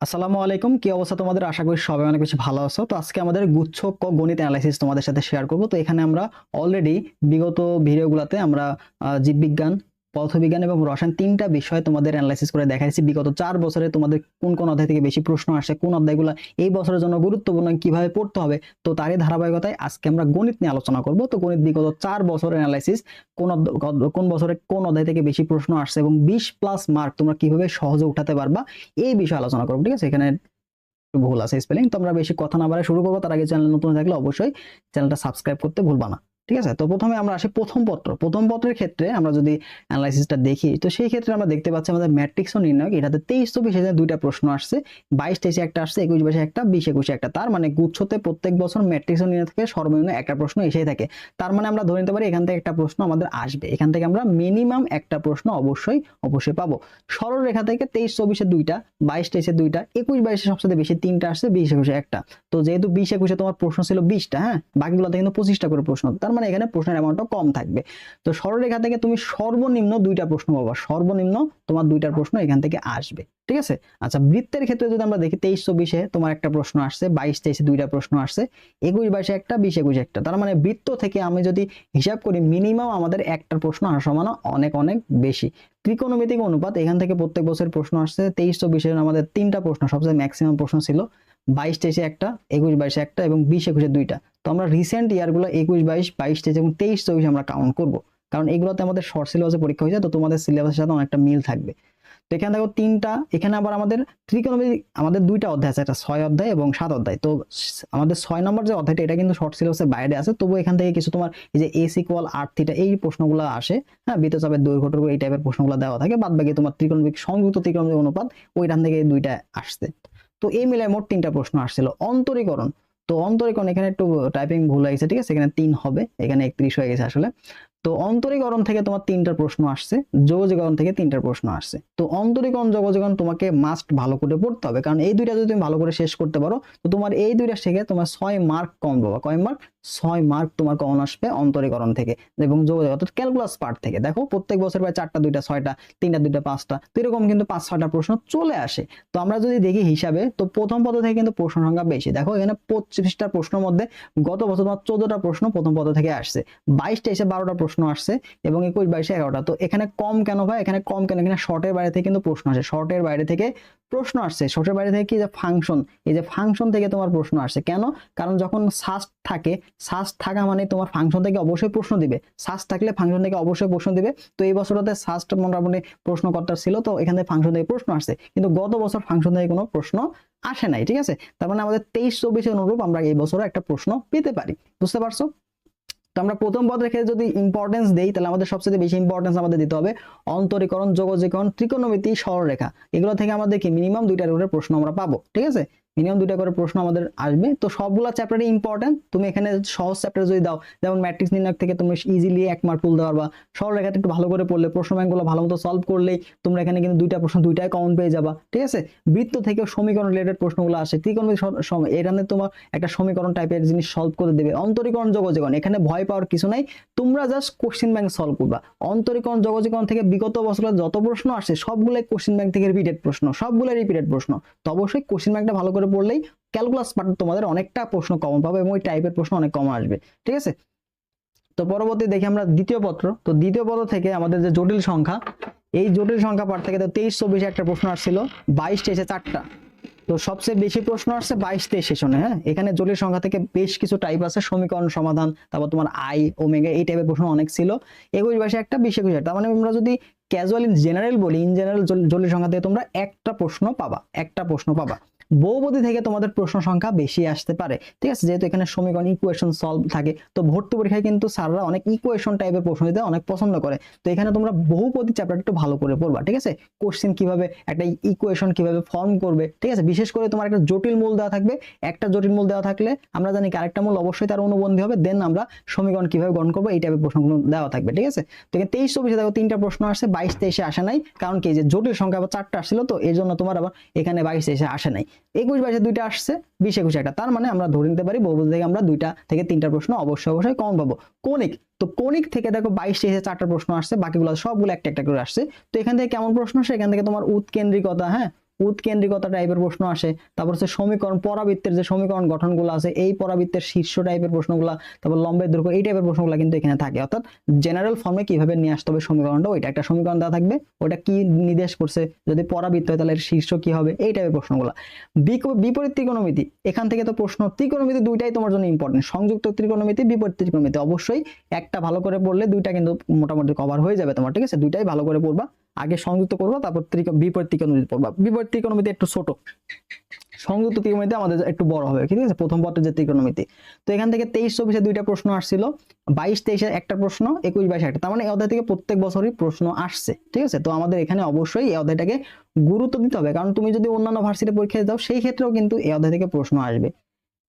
আসসালামু আলাইকুম। কি অবস্থা তোমাদের? আশা করি সবাই অনেক বেশি ভালো আছো। তো আজকে আমাদের গুচ্ছ ক গণিত অ্যানালাইসিস তোমাদের সাথে শেয়ার করব। তো এখানে আমরা অলরেডি বিগত ভিডিওগুলোতে আমরা জীববিজ্ঞান পদার্থবিজ্ঞান এবং রসায়ন তিনটা বিষয় তোমাদের অ্যানালাইসিস করে দেখাইছি বিগত চার বছরে তোমাদের কোন কোন অধ্যায় থেকে বেশি প্রশ্ন আসে, কোন অধ্যায়গুলো এই বছরের জন্য গুরুত্বপূর্ণ, কীভাবে পড়তে হবে, তো তারই ধারাবাহিকতায় আজকে আমরা গণিত নিয়ে আলোচনা করব। তো গণিত বিগত চার বছরের অ্যানালাইসিস কোন কোন বছরে কোন অধ্যায় থেকে বেশি প্রশ্ন আসছে এবং বিশ প্লাস মার্ক তোমরা কীভাবে সহজে উঠাতে পারবা, এই বিষয়ে আলোচনা করব, ঠিক আছে? এখানে ভুল আছে স্পেলিং তো আমরা বেশি কথা না বাড়ায় শুরু করব। তার আগে চ্যানেল নতুন থাকলে অবশ্যই চ্যানেলটা সাবস্ক্রাইব করতে ভুলবা না। ঠিক আছে? তো প্রথমে আমরা আসি প্রথম পত্র। প্রথম পত্রের ক্ষেত্রে আমরা যদি অ্যানালাইসিসটা দেখি, তো সেই ক্ষেত্রে আমরা দেখতে পাচ্ছি আমাদের ম্যাট্রিক্স ও নির্ণয় এটাতে তেইশ, চব্বিশ হাজার দুইটা প্রশ্ন আসছে। বাইশ, তেইশে একটা আসছে, একুশ, বাইশে একটা, বিশ একুশে একটা। তার মানে গুচ্ছতে প্রত্যেক বছর ম্যাট্রিক্স ও নির্ণয় থেকে সর্বনিম্ন একটা প্রশ্ন এসেই থাকে। তার মানে আমরা ধরে নিতে পারি এখান থেকে একটা প্রশ্ন আমাদের আসবে। এখান থেকে আমরা মিনিমাম একটা প্রশ্ন অবশ্যই অবশ্যই পাবো। সরল রেখা থেকে তেইশ, চব্বিশে দুইটা, বাইশ, তেইশে দুইটা, একুশ, বাইশে সবচেয়ে বেশি তিনটা আসছে, বিশ একুশে একটা। তো যেহেতু বিশ একুশে তোমার প্রশ্ন ছিল বিশটা হ্যাঁ? বাকিগুলোতে কিন্তু পঁচিশটা করে প্রশ্ন। তার মানে এখানে প্রশ্নের অ্যামাউন্টটা কম থাকবে। তো সরলরেখা থেকে তুমি সর্বনিম্ন দুইটা প্রশ্ন পাবা। সর্বনিম্ন তোমার দুইটার প্রশ্ন এখান থেকে আসবে। ঠিক আছে? আচ্ছা বৃত্তের ক্ষেত্রে যদি আমরা দেখি, তেইশ চব্বিশে তোমার একটা প্রশ্ন আসছে, বাইশ তেইশে দুইটা প্রশ্ন আসছে, একুশ বাইশে একটা, বিশ একুশে একটা। তার মানে বৃত্ত থেকে আমি যদি হিসাব করি মিনিমাম আমাদের একটা প্রশ্ন আসা সমান অনেক অনেক বেশি। ত্রিকোণমিতিক অনুপাত, এখান থেকে প্রত্যেক বছর প্রশ্ন আসছে, তেইশ চব্বিশে আমাদের তিনটা প্রশ্ন, সবচেয়ে ম্যাক্সিমাম প্রশ্ন ছিল বাইশ তেইশে একটা, একুশ বাইশে একটা এবং বিশ একুশে দুইটা। তো আমরা রিসেন্ট ইয়ারগুলো একুশ, বাইশ বাইশ, তেইশ এবং তেইশ, চব্বিশ আমরা কাউন্ট করব। কারণ এগুলোতে আমাদের শর্ট সিলেবাসে পরীক্ষা হয়েছে, তো তোমাদের সিলেবাসের সাথে অনেকটা মিল থাকবে। তো এখানে দেখো তিনটা, এখানে আবার আমাদের ত্রিকোণমিতি আমাদের দুইটা অধ্যায় আছে, একটা ছয় অধ্যায় এবং সাত অধ্যায়। তো আমাদের ছয় নম্বর যে অধ্যায়টা, এটা কিন্তু শর্ট সিলেবাসের বাইরে আছে তবু এখান থেকে কিছু তোমার এই যে এস ইকুয়াল আর থিটা এই প্রশ্নগুলো আসে। হ্যাঁ বৃত্তচাপের দৈর্ঘ্য টৈর্ঘ্য এই টাইপের প্রশ্নগুলো দেওয়া থাকে বাদ বাকি তোমার ত্রিকোণমিতিক সংযুক্ত ত্রিকোণমিতিক অনুপাত ওইখান থেকে এই দুইটা আসছে। তো এই মিলায় মোট তিনটা প্রশ্ন আসছিল। অন্তরীকরণ। তো অন্তরীকরণ এখানে একটু টাইপিং ভুল হয়ে গেছে, ঠিক আছে? এখানে তিন হবে, এখানে একত্রিশ হয়ে গেছে আসলে। তো অন্তরীকরণ থেকে তোমার তিনটা প্রশ্ন আসছে যোগজীকরণ থেকে তিনটা প্রশ্ন আসছে। তো অন্তরীকরণ যোগজীকরণ তোমাকে মাস্ট ভালো করে পড়তে হবে, কারণ এই দুইটা যদি তুমি ভালো করে শেষ করতে পারো, তো তোমার এই দুইটা শেখে তোমার ছয় মার্ক কম পাবা। কয় মার্ক ছয় মার্ক তোমার কমন আসবে অন্তরীকরণ থেকে এবং যোগাযোগ, অর্থাৎ ক্যালকুলাস পার্ট থেকে। দেখো, প্রত্যেক বছর প্রায় চারটা, দুইটা, ছয়টা, তিনটা, দুইটা, পাঁচটা, তো এরকম কিন্তু পাঁচ, ছয়টা প্রশ্ন চলে আসে। তো আমরা যদি দেখি হিসাবে, তো প্রথম পদ থেকে কিন্তু প্রশ্ন সংখ্যা বেশি। দেখো, এখানে পঁচিশটা প্রশ্নের মধ্যে গত বছর তোমার চোদ্দটা প্রশ্ন প্রথম পদ থেকে আসছে। বাইশটা এসে বারোটা প্রশ্ন আসছে এবং একুশ, বাইশে এগারোটা। তো এখানে কম কেন ভাই? এখানে কম কেন? এখানে শর্টের বাইরে থেকে কিন্তু প্রশ্ন আসে। শর্টের বাইরে থেকে প্রশ্ন আসছে। শর্টের বাইরে থেকে কি? যে ফাংশন এই যে ফাংশন থেকে তোমার প্রশ্ন আসছে। কেন? কারণ যখন সাস্ট থাকে সাস্ট থাকা মানে তোমার ফাংশন থেকে অবশ্যই প্রশ্ন দিবে। সাস্ট থাকলে ফাংশন থেকে অবশ্যই প্রশ্ন দিবে। তো এই বছরতে সাস্ট মোটামুটি প্রশ্নকর্তা ছিল, তো এখান ফাংশন থেকে প্রশ্ন আসছে। কিন্তু গত বছর ফাংশন থেকে কোনো প্রশ্ন আসে নাই, ঠিক আছে? তার মানে আমাদের তেইশ চব্বিশের অনুরূপ আমরা এই বছরও একটা প্রশ্ন পেতে পারি। বুঝতে পারছ? তো আমরা প্রথম পদ রেখে যদি ইম্পর্টেন্স দেই, তাহলে আমাদের সবচেয়ে বেশি ইম্পর্টেন্স আমাদের দিতে হবে অন্তরীকরণ, যোগজীকরণ, ত্রিকোণমিতি, সরলরেখা। এগুলো থেকে আমাদের কি? মিনিমাম দুইটা করে প্রশ্ন আমরা পাবো, ঠিক আছে? মিনিমাম দুইটা করে প্রশ্ন আমাদের আসবে। তো সবগুলো চ্যাপ্টারই ইম্পর্টেন্ট তুমি এখানে সহজ চ্যাপ্টার যদি দাও, যেমন ম্যাট্রিক্স নির্ণয় থেকে তুমি ইজিলি এক মার্ক তুলতে পারবা। সরলরেখাতে একটু ভালো করে পড়লে, প্রশ্ন ব্যাংকগুলো ভালো মতো সলভ করলেই তোমরা এখানে কিন্তু দুইটা প্রশ্ন দুইটাই কমন পেয়ে যাবা। ঠিক আছে? বৃত্ত থেকে সমীকরণ রিলেটেড প্রশ্নগুলো আসে। সম- এখানে তোমার একটা সমীকরণ টাইপের জিনিস সলভ করে দেবে। অন্তরীকরণ যোগজীকরণ। এখানে ভয় পাওয়ার কিছু নাই। তোমরা জাস্ট কোশ্চিন ব্যাংক সলভ করবা। অন্তরীকরণ যোগজীকরণ থেকে বিগত বছরের যত প্রশ্ন আসে, সবগুলোই কোশ্চিন ব্যাংক থেকে রিপিটেড প্রশ্ন। সবগুলো রিপিটেড প্রশ্ন। তো অবশ্যই কোশ্চিন ব্যাংকটা ভালো করে পড়লেই ক্যালকুলাস পার্ট তোমাদের অনেকটা প্রশ্ন কমন পাবে এবং ওই টাইপের প্রশ্ন অনেক কমন আসবে, ঠিক আছে? তো পরবর্তী দেখি আমরা দ্বিতীয় পত্র, তো দ্বিতীয় পত্র থেকে আমাদের যে জটিল সংখ্যা, এই জটিল সংখ্যা পার্ট থেকে তো তেইশ, চব্বিশে একটা প্রশ্ন আসছিল, বাইশ, তেইশে চারটা। তো সবচেয়ে বেশি প্রশ্ন আসছে বাইশ, তেইশ সেশনে হ্যাঁ? এখানে জটিল সংখ্যা থেকে বেশ কিছু টাইপ আছে, সমীকরণ, সমাধান, তারপর তোমার আই ওমেগা এই টাইপের প্রশ্ন অনেক ছিল। একুশ বাইশে একটা, বিশ একুশ একটা মানে আমরা যদি ক্যাজুয়াল ইন জেনারেল বলি ইন জেনারেল জটিল সংখ্যা থেকে তোমরা একটা প্রশ্ন পাবা, একটা প্রশ্ন পাবা। বহুপদী থেকে তোমাদের প্রশ্ন সংখ্যা বেশি আসতে পারে। ঠিক আছে, যেহেতু এখানে সমীকরণ ইকুয়েশন সলভ থাকে, তো ভর্তি পরীক্ষায় কিন্তু স্যাররা অনেক ইকুয়েশন টাইপের প্রশ্ন দিতে অনেক পছন্দ করে। তো এখানে তোমরা বহুপদী চ্যাপ্টার একটু ভালো করে পড়বা, ঠিক আছে? কোশ্চেন কীভাবে, একটা ইকুয়েশন কীভাবে ফর্ম করবে, ঠিক আছে? বিশেষ করে তোমার একটা জটিল মূল দেওয়া থাকবে। একটা জটিল মূল দেওয়া থাকলে আমরা জানি আরেকটা মূল অবশ্যই তার অনুবন্ধী হবে দেন আমরা সমীকরণ কীভাবে গ্রহণ করব, এই টাইপের প্রশ্নগুলো দেওয়া থাকবে, ঠিক আছে? তো এখানে তেইশ, চব্বিশে দেখো তিনটা প্রশ্ন আসছে বাইশ, তেইশে আসে নাই। কারণ কি যে জটিল সংখ্যা আবার চারটা আসছিল তো, এর জন্য তোমার আবার এখানে বাইশ, তেইশে আসে নাই। একুশ বাইশে দুইটা আসছে, বিশ একুশে একটা। তার মানে আমরা ধরে নিতে পারি বহুপদী থেকে আমরা দুইটা থেকে তিনটা প্রশ্ন অবশ্যই অবশ্যই কম পাবো। কোনিক, তো কোনিক থেকে দেখো বাইশ তেইশে চারটা প্রশ্ন আসছে, বাকিগুলো সবগুলো একটা একটা করে আসছে। তো এখান থেকে কেমন প্রশ্ন সেখান থেকে তোমার উৎকেন্দ্রিকতা হ্যাঁ? উৎকেন্দ্রিকতা টাইপের প্রশ্ন আসে, তারপর হচ্ছে সমীকরণ, পরাবৃত্তের যে সমীকরণ গঠনগুলো আছে, এই পরাবৃত্তের শীর্ষ টাইপের প্রশ্নগুলো, তারপর লম্বের দৈর্ঘ্য, এই টাইপের প্রশ্নগুলো কিন্তু এখানে থাকে। অর্থাৎ জেনারেল ফর্মে কীভাবে নিয়ে আসতে হবে সমীকরণটা, ওইটা একটা সমীকরণ দেওয়া থাকবে ওটা কি নির্দেশ করছে, যদি পরাবৃত্ত হয় তাহলে এর শীর্ষ কি হবে, এই টাইপের প্রশ্নগুলো। বিপরীত ত্রিকোণমিতি, এখান থেকে তো প্রশ্ন, ত্রিকোণমিতি দুইটাই তোমার জন্য ইম্পর্টেন্ট সংযুক্ত ত্রিকোণমিতি, বিপরীত ত্রিকোণমিতি। অবশ্যই একটা ভালো করে পড়লে দুইটা কিন্তু মোটামুটি কভার হয়ে যাবে তোমার, ঠিক আছে? দুইটাই ভালো করে পড়বা। আগে সংযুক্ত করব, তারপর বিপরীত ত্রিকোণমিতি পড়বা। বিপরীত ত্রিকোণমিতি একটু ছোট। সংযুক্ত ত্রিকোণমিতি আমাদের একটু বড় হবে, ঠিক আছে? প্রথম পত্রের যে ত্রিকোণমিতি। তো এখান থেকে তেইশ, চব্বিশে দুইটা প্রশ্ন আসছিল, বাইশ, তেইশে একটা প্রশ্ন, একুশ, বাইশ একটা। তার মানে এই অধ্যায় থেকে প্রত্যেক বছরই প্রশ্ন আসছে, ঠিক আছে? তো আমাদের এখানে অবশ্যই এই অধ্যায়টাকে গুরুত্ব দিতে হবে, কারণ তুমি যদি অন্যান্য ভার্সিটি পরীক্ষা দাও সেই ক্ষেত্রেও কিন্তু এই অধ্যায় থেকে প্রশ্ন আসবে।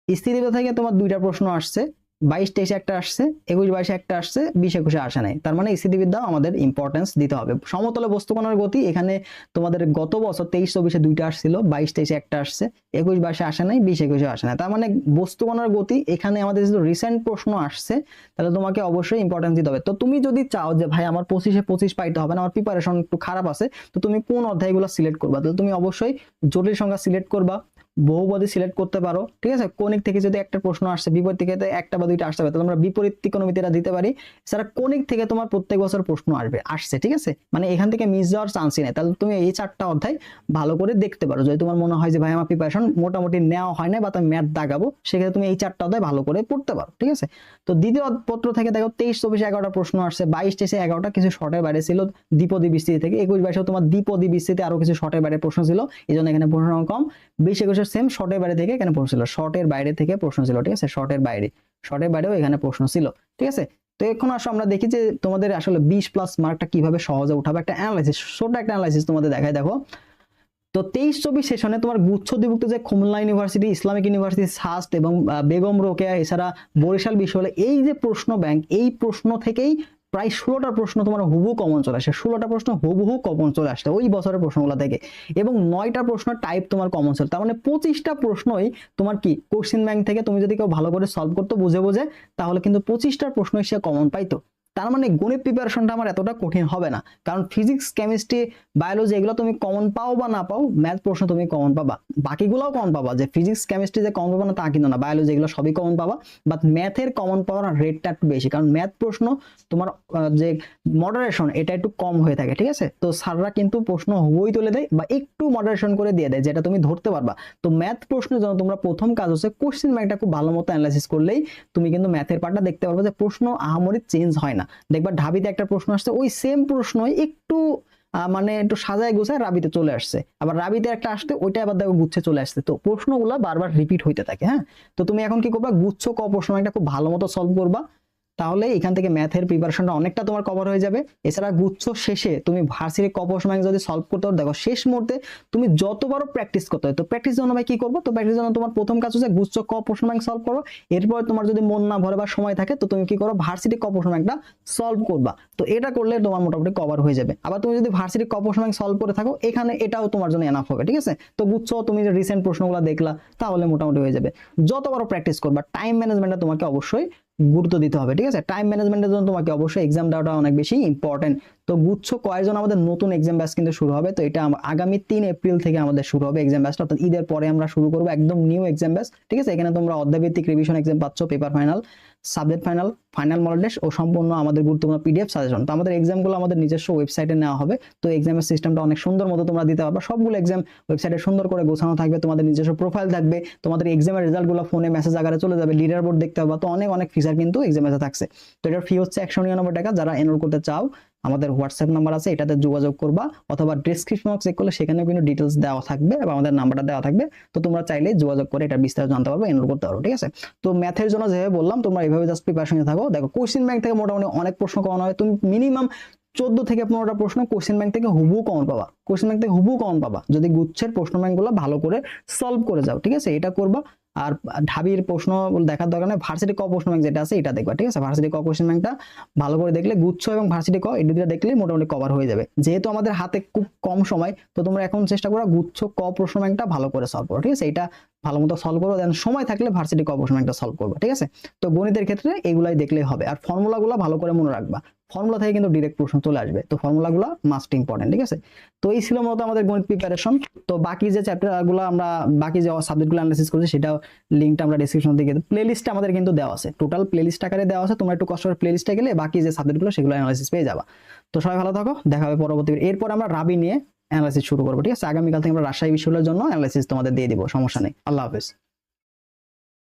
স্থিতিবিদ্যা থেকে তোমার দুইটা প্রশ্ন আসছে বাইশ তেইশে একটা আসছে, একুশ বাইশে একটা আসছে, বিশ একুশে আসে নাই। তার মানে স্থিতিবিদ্যা আমাদের ইম্পর্টেন্স দিতে হবে। সমতলে বস্তুকণার গতি, এখানে তোমাদের গত বছর তেইশ, চব্বিশে দুইটা আসছিল, বাইশ, তেইশে একটা আসছে, একুশ, বাইশে আসে নাই, বিশ একুশে আসে নাই। তার মানে বস্তুকণার গতি, এখানে আমাদের যদি রিসেন্ট প্রশ্ন আসছে, তাহলে তোমাকে অবশ্যই ইম্পর্টেন্স দিতে হবে। তো তুমি যদি চাও যে, ভাই, আমার পঁচিশে পঁচিশ পাইতে হবে না, আমার প্রিপারেশন একটু খারাপ আছে তো তুমি কোন অধ্যায়গুলো সিলেক্ট করবা? তাহলে তুমি অবশ্যই জটিল সংখ্যা সিলেক্ট করবা। বহুপদী সিলেক্ট করতে পারো, ঠিক আছে? কোনিক থেকে যদি একটা প্রশ্ন আসছে বিপরীত থেকে একটা বা দুইটা আসতে পারে, তাহলে আমরা বিপরীত ত্রিকোণমিতিটা দিতে পারি। এছাড়া কোনিক থেকে তোমার প্রত্যেক বছর প্রশ্ন আসবে, আসছে, ঠিক আছে? মানে এখান থেকে মিস যাওয়ার চান্সই নেই। তাহলে তুমি এই চারটা অধ্যায় ভালো করে দেখতে পারো। যদি তোমার মনে হয় যে, ভাই, আমার প্রিপারেশন মোটামুটি নেওয়া হয় না বা তুমি ম্যাথ দাগাবো সেক্ষেত্রে তুমি এই চারটা অধ্যায় ভালো করে পড়তে পারো, ঠিক আছে? তো দ্বিতীয় পত্র থেকে দেখো, তেইশ, চব্বিশ, এগারোটা প্রশ্ন আসছে, বাইশ, তেইশে, এগারোটা কিছু শর্টের বাইরে ছিল, দ্বিপদী বিস্তৃতি থেকে। একুশ বাইশেও তোমার দ্বিপদী বিস্তৃতি আরও কিছু শর্টের বাইরে প্রশ্ন ছিল, এই জন্য এখানে প্রশ্ন কম। বিশ একুশের সেম শর্টের বাইরে থেকে এখানে প্রশ্ন ছিল। শর্টের বাইরে থেকে প্রশ্ন ছিল, ঠিক আছে? শর্টের বাইরে। শর্টের বাইরেও এখানে প্রশ্ন ছিল, ঠিক আছে? তো এখন আসো আমরা দেখি যে তোমাদের আসলে বিশ প্লাস মার্কটা কীভাবে সহজে উঠাবে। একটা অ্যানালাইসিস ছোট একটা অ্যানালাইসিস তোমাদের দেখায়, দেখো। তো তেইশ চব্বিশ সেশনে তোমার গুচ্ছ দ্বিভুক্ত যে Khulna university Islamic university SUST এবং বেগম রোকেয়া, এছাড়া বরিশাল বিশ্ববিদ্যালয়, এই যে প্রশ্ন ব্যাংক এই প্রশ্ন থেকেই প্রায় ষোলোটা প্রশ্ন তোমার হুবহু কমন চলে আসে, ষোলোটা প্রশ্ন হুবহু কমন চলে আসছে ওই বছরের প্রশ্নগুলো থেকে। এবং নয়টা প্রশ্ন টাইপ তোমার কমন ছিল তার মানে পঁচিশটা প্রশ্নই তোমার কি কোশ্চিন ব্যাংক থেকে তুমি যদি কেউ ভালো করে সলভ করতো বুঝে বুঝে, তাহলে কিন্তু পঁচিশটা প্রশ্নই সে কমন পাইতো। তার মানে গণিত প্রিপারেশনটা আমার এতটা কঠিন হবে না। কারণ ফিজিক্স কেমিস্ট্রি বায়োলজি এগুলো তুমি কমন পাও বা না পাও ম্যাথ প্রশ্ন তুমি কমন পাবা। বাকিগুলোও কমন পাবা। যে ফিজিক্স কেমিস্ট্রি যে কমন পাবা না, তা কিন্তু না। বায়োলজি এগুলো সবই কমন পাবা। বাট ম্যাথের কমন পাওয়ার রেটটা একটু বেশি। কারণ ম্যাথ প্রশ্ন তোমার যে মডারেশন এটা একটু কম হয়ে থাকে, ঠিক আছে? তো স্যাররা কিন্তু প্রশ্ন হই তুলে দেয় বা একটু মডারেশন করে দিয়ে দেয়, যেটা তুমি ধরতে পারবা। তো ম্যাথ প্রশ্নের জন্য তোমরা প্রথম কাজ হচ্ছে কোশ্চেন ব্যাংকটা খুব ভালো মতো অ্যানালাইসিস করলেই তুমি কিন্তু ম্যাথের পার্টটা দেখতে পারবে যে প্রশ্ন আহামরি চেঞ্জ হয় না। দেখবা ঢাবিতে একটা প্রশ্ন আসছে, ওই সেম প্রশ্নই একটু মানে একটু সাজায় গোছায় রাবিতে চলে আসছে। আবার রাবিতে একটা আসতে ওইটা আবার দেখো গুচ্ছে চলে আসছে। তো প্রশ্নগুলো বারবার রিপিট হইতে থাকে হ্যাঁ? তো তুমি এখন কি করবা? গুচ্ছ ক প্রশ্ন, একটা খুব ভালো মতো সলভ করবা। তাহলে এখান থেকে ম্যাথের প্রিপারেশনটা অনেকটা তোমার কভার হয়ে যাবে। এছাড়া গুচ্ছ শেষে তুমি ভার্সিটি ক প্রশ্ন যদি সলভ করতে পারো, দেখো শেষ মুহূর্তে তুমি যতবারও প্র্যাকটিস করতে হয়, তো প্র্যাকটিস জন্য ভাই কি করব? তো প্র্যাকটিস জন্য তোমার প্রথম কাজ হচ্ছে গুচ্ছ ক সলভ করো। এরপর তোমার যদি মন না ভরে বা সময় থাকে, তো তুমি কি করো? ভার্সিটি ক প্রশ্ন সলভ করবা। তো এটা করলে তোমার মোটামুটি কভার হয়ে যাবে। আবার তুমি যদি ভার্সিটি ক সলভ করে থাকো, এখানে এটাও তোমার জন্য এনাফ হবে, ঠিক আছে? তো গুচ্ছ, তুমি যে রিসেন্ট প্রশ্নগুলো দেখলা, তাহলে মোটামুটি হয়ে যাবে। যতবারও প্র্যাকটিস করবা টাইম ম্যানেজমেন্টটা তোমাকে অবশ্যই গুরুত্ব দিতে হবে, ঠিক আছে? টাইম ম্যানেজমেন্টের জন্য তোমাকে অবশ্যই এক্সাম দেওয়াটা অনেক বেশি ইম্পর্টেন্ট তো গুচ্ছ কয়েকজন আমাদের নতুন এক্সাম ব্যাচ কিন্তু শুরু হবে, তো এটা আগামী তিন এপ্রিল থেকে আমাদের শুরু হবে এক্সাম ব্যাচটা অর্থাৎ ঈদের পরে আমরা শুরু করব একদম নিউ এক্সাম ব্যাচ ঠিক আছে? এখানে তোমরা অধ্যায়ভিত্তিক রিভিশন এক্সাম পাচ্ছ paper final subject final final model test ও সম্পূর্ণ আমাদের গুরুত্বপূর্ণ পিডিএফ সাজেশন তো আমাদের এক্সামগুলো আমাদের নিজস্ব ওয়েবসাইটে নেওয়া হবে, তো এক্সামের সিস্টেমটা অনেক সুন্দর মতো তোমরা দিতে পারবে। সবগুলো এক্সাম ওয়েবসাইটে সুন্দর করে গোছানো থাকবে, তোমাদের নিজস্ব প্রোফাইল থাকবে, তোমাদের এক্সামের রেজাল্টগুলো ফোনে মেসেজ আকারে চলে যাবে লিডার বোর্ড দেখতে পাবা তো অনেক অনেক ফিচার কিন্তু এক্সামে থাকছে। তো এটার ফি হচ্ছে একশো নিরানব্বই টাকা, যারা এনরোল করতে চাও আমাদের হোয়াটসঅ্যাপ নাম্বার আছে, এটাতে যোগাযোগ করবা অথবা ডিসক্রিপশন চেক করলে সেখানেও কিন্তু ডিটেলস দেওয়া থাকবে এবং আমাদের নাম্বারটা দেওয়া থাকবে। তো তোমরা চাইলে যোগাযোগ করে এটা বিস্তারিত জানতে পারবে এনরোল করতে পারো, ঠিক আছে? তো ম্যাথের জন্য যেভাবে বললাম, তোমরা এইভাবে জাস্ট প্রিপারেশন থাকো। দেখো কোশ্চেন ব্যাংক থেকে মোটামুটি অনেক প্রশ্ন করানো হয়। তুমি মিনিমাম চোদ্দ থেকে পনেরোটা প্রশ্ন কোশ্চেন ব্যাংক থেকে হুবু কমন পাবা। কোশ্চেন ব্যাংক থেকে হুবু কমন পাবা। যদি গুচ্ছের প্রশ্ন ব্যাংকগুলো ভালো করে সলভ করে যাও, ঠিক আছে? এটা করবা। আর ঢাবির প্রশ্ন দেখার দরকার নেই ভার্সিটি ক প্রশ্ন ব্যাংক যেটা আছে এটা দেখবা, ঠিক আছে? ভার্সিটি ক কোশ্চেন ব্যাংকটা ভালো করে দেখলে গুচ্ছ এবং ভার্সিটি ক, এই দুটো দেখলে মোটামুটি কভার হয়ে যাবে। যেহেতু আমাদের হাতে খুব কম সময়, তো তোমরা এখন চেষ্টা করো গুচ্ছ ক প্রশ্ন ব্যাংকটা ভালো করে সলভ করো, ঠিক আছে? এটা ভালো মতো সলভ করো দেন সময় থাকলে ভার্সিটি ক প্রশ্ন ব্যাংকটা সলভ করবে, ঠিক আছে? তো গণিতের ক্ষেত্রে এগুলাই দেখলেই হবে। আর ফর্মুলাগুলো ভালো করে মনে রাখবা। ফর্মুলা থেকে কিন্তু ডিরেক্ট প্রশ্ন চলে আসবে। তো ফর্মুলাগুলো মাস্ট ইম্পর্টেন্ট ঠিক আছে? তো এই ছিল মূলত আমাদের গণিত প্রিপারেশন তো বাকি যে চ্যাপ্টারগুলো আমরা, বাকি যে সাবজেক্টগুলো অ্যানালাইসিস করছি সেটা লিঙ্কটা আমরা ডিসক্রিপশন দিকে প্লেলিস্টে আমাদের কিন্তু দেওয়া আছে। টোটাল প্লেলিস্ট আকারে দেওয়া আছে। তোমরা একটু কষ্ট করে প্লেলিস্টে গেলে বাকি যে সাবজেক্টগুলো সেগুলো অ্যানালাইসিস পেয়ে যাবা। তো সবাই ভালো থাকো। দেখা হবে পরবর্তী এরপর আমরা রাবি নিয়ে অ্যানালাইসিস শুরু করব, ঠিক আছে? আগামীকাল থেকে আমরা রাজশাহী বিশ্ববিদ্যালয়ের জন্য অ্যানালাইসিস তোমাদের দিয়ে দিব। সমস্যা নেই। আল্লাহ হাফেজ।